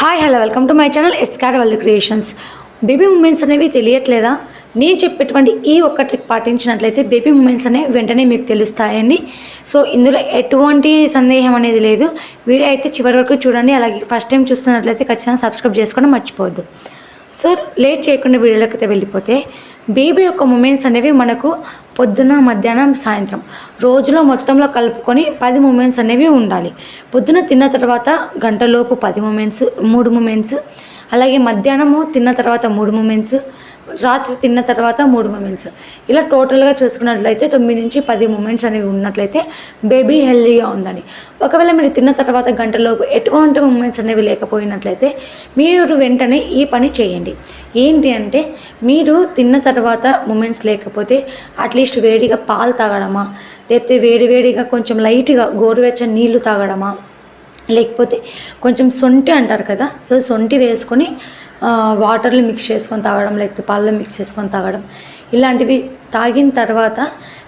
Hi hello welcome to my channel ఎస్కార్ world creations baby moments అనేవి తెలియట్లేదా? నేను చెప్పేటువంటి ఈ ఒక్క ట్రిక్ పాటించినట్లయితే బేబీ మూమెంట్స్ అనేవి వెంటనే మీకు తెలుస్తాయండి. సో ఇందులో ఎటువంటి సందేహం అనేది లేదు. వీడియో అయితే చివరి వరకు చూడండి. అలాగే ఫస్ట్ టైం చూస్తున్నట్లయితే ఖచ్చితంగా సబ్స్క్రైబ్ చేసుకోవడం మర్చిపోవద్దు. సో లేట్ చేయకుండా వీడియోలోకి అయితే వెళ్ళిపోతే బేబీ యొక్క మూమెంట్స్ అనేవి మనకు పొద్దున మధ్యాహ్నం సాయంత్రం. రోజులో మొత్తంలో కలుపుకొని పది మూమెంట్స్ అనేవి ఉండాలి. పొద్దున తిన్న తర్వాత గంటలోపు పది మూమెంట్స్ మూడు మూమెంట్స్ అలాగే మధ్యాహ్నము తిన్న తర్వాత మూడు మూమెంట్స్ రాత్రి తిన్న తర్వాత మూడు మూమెంట్స్ ఇలా టోటల్గా చూసుకున్నట్లయితే తొమ్మిది నుంచి పది మూమెంట్స్ అనేవి ఉన్నట్లయితే బేబీ హెల్దీగా ఉందని ఒకవేళ మీరు తిన్న తర్వాత గంటలోపు ఎటువంటి మూమెంట్స్ అనేవి లేకపోయినట్లయితే మీరు వెంటనే ఈ పని చేయండి. ఏంటి అంటే మీరు తిన్న తర్వాత మూమెంట్స్ లేకపోతే అట్లీస్ట్ వేడిగా పాలు తాగడమా లేకపోతే వేడి వేడిగా కొంచెం లైట్గా గోరువెచ్చని నీళ్ళు తాగడమా లేకపోతే కొంచెం సొంటి అంటారు కదా సో సొంటి వేసుకొని వాటర్లు వాటర్లో మిక్స్ చేసుకొని తాగడం లేకపోతే పాలలో మిక్స్ చేసుకొని తాగడం ఇలాంటివి తాగిన తర్వాత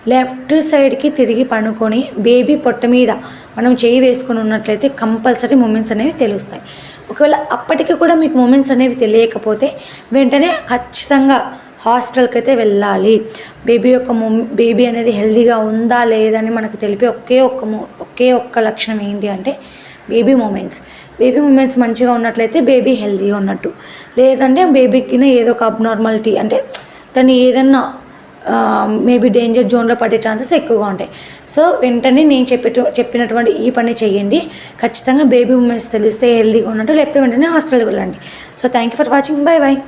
లెఫ్ట్ సైడ్కి తిరిగి పనుకొని బేబీ పొట్ట మీద మనం చేయి వేసుకొని ఉన్నట్లయితే కంపల్సరీ మూమెంట్స్ అనేవి తెలుస్తాయి. ఒకవేళ అప్పటికి కూడా మీకు మూమెంట్స్ అనేవి తెలియకపోతే వెంటనే ఖచ్చితంగా హాస్పిటల్కి అయితే వెళ్ళాలి. బేబీ యొక్క ము బేబీ అనేది హెల్దీగా ఉందా లేదా అని మనకు తెలిపే ఒకే ఒక్క ఒకే ఒక్క లక్షణం ఏంటి అంటే బేబీ మూమెంట్స్. బేబీ మూమెంట్స్ మంచిగా ఉన్నట్లయితే బేబీ హెల్తీగా ఉన్నట్టు. లేదంటే బేబీకిన ఏదో ఒక అబ్నార్మాలిటీ అంటే తను ఏదన్నా మేబీ డేంజర్ జోన్లో పడే ఛాన్సెస్ ఎక్కువగా ఉంటాయి. సో వెంటనే నేను చెప్పేట చెప్పినటువంటి ఈ పని చేయండి. ఖచ్చితంగా బేబీ మూమెంట్స్ తెలిస్తే హెల్దీగా ఉన్నట్టు లేకపోతే వెంటనే హాస్పిటల్కి వెళ్ళండి. So thank you for watching. Bye bye